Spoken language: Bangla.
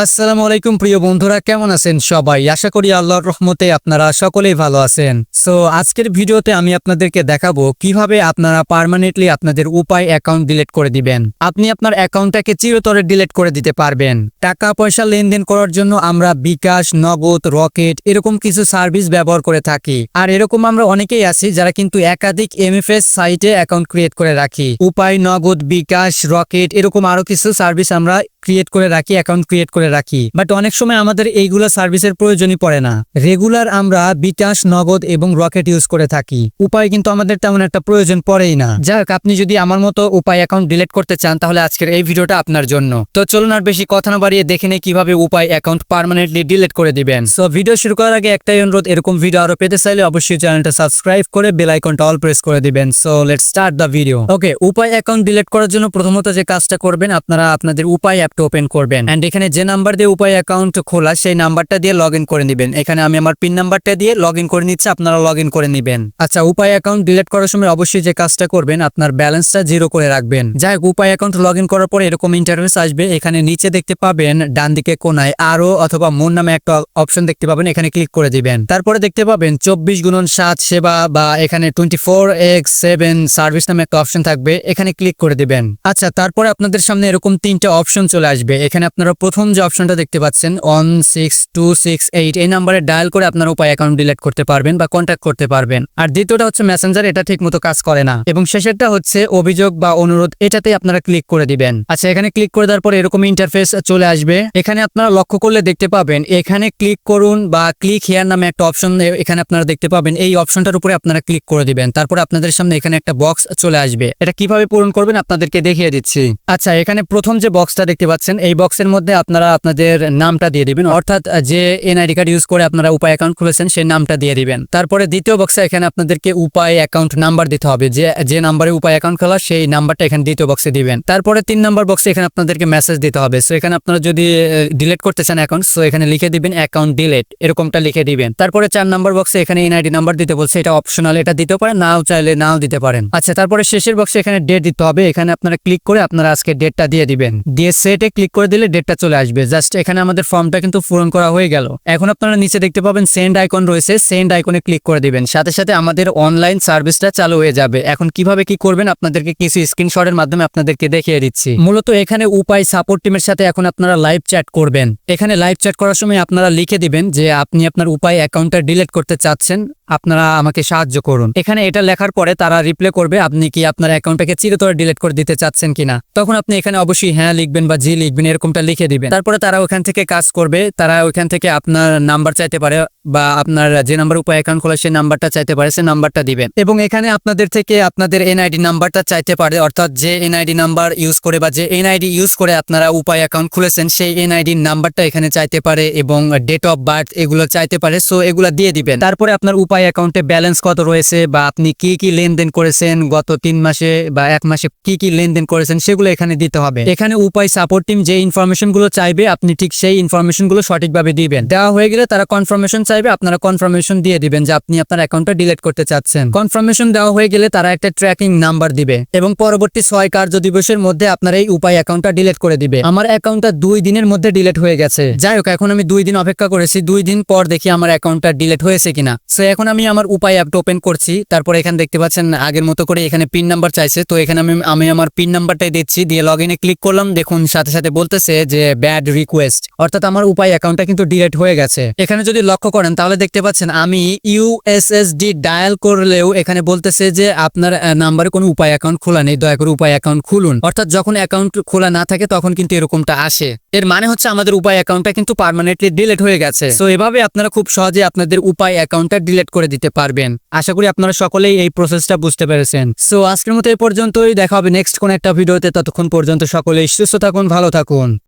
আসসালামু আলাইকুম প্রিয় বন্ধুরা, কেমন আছেন সবাই? আশা করি আল্লাহর রহমতে আপনারা সকলেই ভালো আছেন। সো আজকের ভিডিওতে আমি আপনাদেরকে দেখাবো কীভাবে আপনারা পার্মানেন্টলি আপনাদের উপায় অ্যাকাউন্ট ডিলিট করে দিবেন। আপনি আপনার অ্যাকাউন্টটাকে চিরতরে ডিলিট করে দিতে পারবেন। টাকা পয়সা লেনদেন করার জন্য আমরা বিকাশ, নগদ, রকেট এরকম কিছু সার্ভিস ব্যবহার করে থাকি। আর এরকম আমরা অনেকেই আছি যারা কিন্তু একাধিক এমএফএস সাইটে অ্যাকাউন্ট ক্রিয়েট করে রাখি। উপায়, নগদ, বিকাশ, রকেট এরকম আরও কিছু সার্ভিস আমরা ক্রিয়েট করে রাখি অ্যাকাউন্ট ক্রিয়েট করে রাখি। বাট অনেক সময় আমাদের এইগুলো সার্ভিসের প্রয়োজনই পড়ে না। রেগুলার আমরা বিকাশ নগদ এবং রকেট ইউজ করে থাকি। উপায় কিন্তু আমাদের তেমন একটা প্রয়োজন পড়েই না। যাক, আপনি যদি আমার মতো উপায় অ্যাকাউন্ট ডিলিট করতে চান, তাহলে আজকের এই ভিডিওটা আপনার জন্য। তো চলুন আর বেশি কথা না বাড়িয়ে দেখে নেই কীভাবে উপায় অ্যাকাউন্ট পার্মানেন্টলি ডিলিট করে দিবেন। সো ভিডিও শুরু করার আগে একটাই অনুরোধ, এরকম ভিডিও আরও পেতে চাইলে অবশ্যই চ্যানেলটা সাবস্ক্রাইব করে বেল আইকনটা অল প্রেস করে দিবেন। So let's start the video okay উপায় অ্যাকাউন্ট ডিলিট করার জন্য প্রথমত যে কাজটা করবেন, আপনারা আপনাদের উপায় অ্যাপটা ওপেন করবেন। এন্ড এখানে যে নাম্বার দিয়ে উপায় অ্যাকাউন্ট খোলা, সেই নাম্বারটা দিয়ে লগ করে নেবেন। এখানে আমি আমার পিন নাম্বারটা দিয়ে লগ করে নিচ্ছি, আপনারা লগ করে নেবেন। আচ্ছা উপায় অ্যাকাউন্ট ডিলিট করার সময় অবশ্যই যে কাজটা করবেন, আপনার ব্যালেন্সটা জিরো করে রাখবেন। যাই হোক, উপায় অ্যাকাউন্ট লগ করার পরে এরকম ইন্টারফেস আসবে। এখানে নিচে দেখতে পাবেন ডান দিকে কোনায় আরও অথবা মোর নামে একটা অপশন দেখতে পাবেন, এখানে ক্লিক করে দিবেন। তারপরে দেখতে পাবেন, চব্বিশ গুণন সাত সেবা বা এখানে twenty four x seven service নামে একটা অপশন থাকবে, এখানে ক্লিক করে দিবেন। আচ্ছা তারপরে আপনাদের সামনে এরকম তিনটা অপশন চলে আসবে। এখানে আপনারা প্রথম যে অপশনটা দেখতে পাচ্ছেন one six two six eight এই নাম্বারে ডায়াল করে আপনার উপায় অ্যাকাউন্ট ডিলিট করতে পারবেন বা কন্ট্যাক্ট করতে পারবেন। আর দ্বিতীয়টা হচ্ছে মেসেঞ্জার এটা ঠিক মতো কাজ করে না। এবং শেষেরটা হচ্ছে অভিযোগ বা অনুরোধ এটাতে আপনারা ক্লিক করে দিবেন। আচ্ছা এখানে ক্লিক করে দেওয়ার পর এরকম ইন্টারফেস চলে আসবে। এখানে আপনারা লক্ষ্য করলে দেখতে পাবেন, এখানে ক্লিক করুন বা ক্লিক হেয়ার নামে একটা অপশন এখানে আপনারা দেখতে পাবেন, এই অপশনটার উপরে আপনারা ক্লিক করে দিবেন। তারপরে আপনাদের সামনে এখানে একটা বক্স চলে আসবে। এটা কীভাবে পূরণ করবেন আপনাদেরকে দেখিয়ে দিচ্ছি। আচ্ছা এখানে প্রথম যে বক্সটা দেখতে পাচ্ছেন, এই বক্সের মধ্যে আপনারা আপনাদের নামটা দিয়ে দিবেন। অর্থাৎ যে এনআইডি কার্ড ইউজ করে আপনারা উপায় অ্যাকাউন্ট খুলেছেন, সেই নামটা দিয়ে দিবেন। তারপরে দ্বিতীয় বক্সে এখানে আপনাদেরকে উপায় অ্যাকাউন্ট নাম্বার দিতে হবে। যে যে নাম্বারে উপায় অ্যাকাউন্ট খোলা, সেই নাম্বারটা এখানে দ্বিতীয় বক্সে দিবেন। তারপরে তিন নাম্বার বক্সে এখানে আপনাদেরকে মেসেজ দিতে হবে। সো এখানে আপনারা যদি ডিলিট করতে চান অ্যাকাউন্ট সো এখানে লিখে দিবেন অ্যাকাউন্ট ডিলেট এরকমটা লিখে দিবেন। তারপরে চার নাম্বার বক্সে এখানে এনআইডি নাম্বার দিতে বলছে, এটা অপশনাল এটা দিতে পারেন, নাও চাইলে নাও দিতে পারেন। আচ্ছা তারপরে শেষের বক্সে এখানে ডেট দিতে হবে। এখানে আপনারা ক্লিক করে আপনারা আজকে ডেটটা দিয়ে দিবেন। দিয়ে ক্লিক করে দিলে ডেটটা চলে আসবে। জাস্ট এখানে আমাদের ফর্মটা কিন্তু পূরণ করা হয়ে গেল। এখন আপনারা নিচে দেখতে পাবেন সেন্ড আইকন রয়েছে। সেন্ড আইকনে ক্লিক করে দিবেন। সাথে সাথে আমাদের অনলাইন সার্ভিসটা চালু হয়ে যাবে। এখন কীভাবে কি করবেন আপনাদেরকে কিছু স্ক্রিনশটের মাধ্যমে আপনাদেরকে দেখিয়ে দিচ্ছি। মূলত এখানে উপায় সাপোর্ট টিমের সাথে এখন আপনারা লাইভ চ্যাট করবেন। এখানে লাইভ চ্যাট করার সময় আপনারা লিখে দিবেন যে, আপনি আপনার উপায় অ্যাকাউন্টটা ডিলিট করতে চাচ্ছেন। আপনারা আমাকে সাহায্য করুন। এখানে এটা লেখার পরে তারা রিপ্লে করবে, আপনি কি আপনার অ্যাকাউন্টটাকে চিরতরে ডিলিট করে দিতে চাচ্ছেন কিনা? তখন আপনি এখানে অবশ্যই হ্যাঁ লিখবেন বা জি লিখবেন, এরকমটা লিখে দিবেন। তারপরে তারা ওখান থেকে কাজ করবে। তারা ওইখান থেকে আপনার নাম্বার চাইতে পারে বা আপনার যে নাম্বার উপায় অ্যাকাউন্ট খোলা, সেই নাম্বারটা চাইতে পারে, সেই নাম্বারটা দিবেন। এবং এখানে আপনাদের থেকে আপনাদের এনআইডি নাম্বারটা চাইতে পারে, অর্থাৎ যে এনআইডি নাম্বার ইউজ করে বা যে এনআইডি ইউজ করে আপনারা উপায় অ্যাকাউন্ট খুলেছেন, সেই এনআইডি নাম্বারটা এখানে চাইতে পারে এবং ডেট অফ বার্থ এগুলো চাইতে পারে। সো এগুলো দিয়ে দিবেন। তারপরে আপনার উপায় অ্যাকাউন্টে ব্যালেন্স কত রয়েছে বা আপনি কি কি লেনদেন করেছেন, গত তিন মাসে বা এক মাসে কি কি লেনদেন করেছেন, সেগুলো এখানে দিতে হবে। এখানে উপায় সাপোর্ট টিম যে ইনফরমেশনগুলো চাইবে, আপনি ঠিক সেই ইনফরমেশনগুলো সঠিকভাবে দিবেন। দেওয়া হয়ে গেলে তারা কনফার্মেশন চাইবে, আপনারা কনফার্মেশন দিয়ে দিবেন যে আপনি আপনার অ্যাকাউন্টটা ডিলিট করতে চাচ্ছেন। কনফার্মেশন দেওয়া হয়ে গেলে তারা একটা ট্র্যাকিং নাম্বার দিবে এবং পরবর্তী ছয় কার্য দিবসের মধ্যে আপনার এই উপায় অ্যাকাউন্টটা ডিলিট করে দিবে। আমার অ্যাকাউন্টটা দুই দিনের মধ্যে ডিলিট হয়ে গেছে। যাই হোক, এখন আমি দুই দিন অপেক্ষা করেছি, দুই দিন পর দেখি আমার অ্যাকাউন্টটা ডিলিট হয়েছে কিনা। সো এখন আমি আমার উপায় অ্যাপটা ওপেন করছি, তারপর এখানে দেখতে পাচ্ছেন আগের মতো করে এখানে পিন নাম্বার চাইছে। তো এখানে আমি আমি আমার পিন নাম্বারটাই দিচ্ছি, দিয়ে লগ ইনে ক্লিক করলাম, দেখুন সাথে সাথে সাথে বলতেছে যে ব্যাড রিকোয়েস্ট অর্থাৎ আমার উপায় অ্যাকাউন্টটা কিন্তু ডিলেট হয়ে গেছে। এখানে যদি লক্ষ্য করেন, তাহলে দেখতে পাচ্ছেন আমি ইউএসএসডি ডায়াল করলেও এখানে বলতেছে যে, আপনার নাম্বারে কোনো উপায় অ্যাকাউন্ট খোলা নেই। দয়া করে উপায় অ্যাকাউন্ট খুলুন। অর্থাৎ যখন অ্যাকাউন্ট খোলা না থাকে, তখন কিন্তু এরকমটা আসে। এর মানে হচ্ছে আমাদের উপায় অ্যাকাউন্টটা কিন্তু পারমানেন্টলি ডিলেট হয়ে গেছে। তো এভাবে আপনারা খুব সহজে আপনাদের উপায় অ্যাকাউন্টটা ডিলেট করে দিতে পারবেন। আশা করি আপনারা সকলেই এই প্রসেসটা বুঝতে পেরেছেন। সো আজকের মতো এই পর্যন্তই। দেখা হবে নেক্সট কোন একটা ভিডিওতে। ততক্ষণ পর্যন্ত সকলেই সুস্থ থাকুন, ভালো থাকুন।